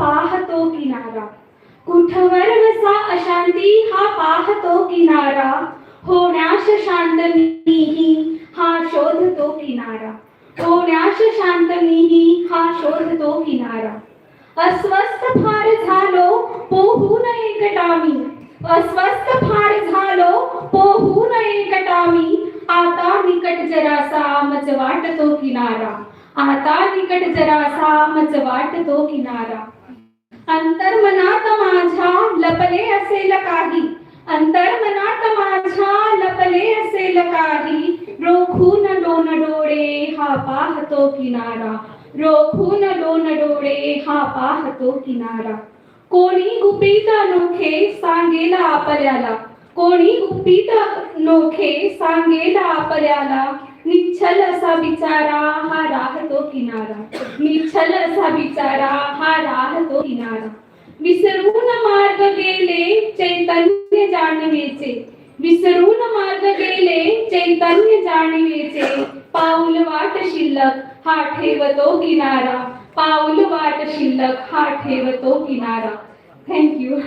पाहतो किनारा. कुठवर नसा अशांती हा पाहतो किनारा. होण्यास शांत मीही हा शोधतो किनारा. होण्यास शांत मीही हा शोधतो किनारा. अस्वस्थ फार झालो पोहून एकटा मी अस्वस्थ फार झालो पोहून एकटा मी आता निकट जरासा मज वाटतो किनारा. आता निकट जरासा मज वाटतो किनारा. अंतर्मनात माझ्या लपले असेल काही. अंतर्मनात माझ्या लपले असेल काही. रोखून दोन डोळे हा पाहतो किनारा. रोखून दोन डोळे हा पाहतो किनारा. कोणी गुपित अनोखे सांगेल आपल्याला. कोणी गुपित नोखे सांगेल आपल्याला. निच्छल असा बिचारा हा राहतो किनारा. निच्छल असा बिचारा ध्यान विसरून मार्ग गेले चैतन्य जाणवेचे. विसरून मार्ग गेले चैतन्य जाणवेचे. पाऊल वाट शिल्लक हा ठेवतो किनारा. पाऊल वाट शिल्लक हा ठेवतो किनारा. थँक्यू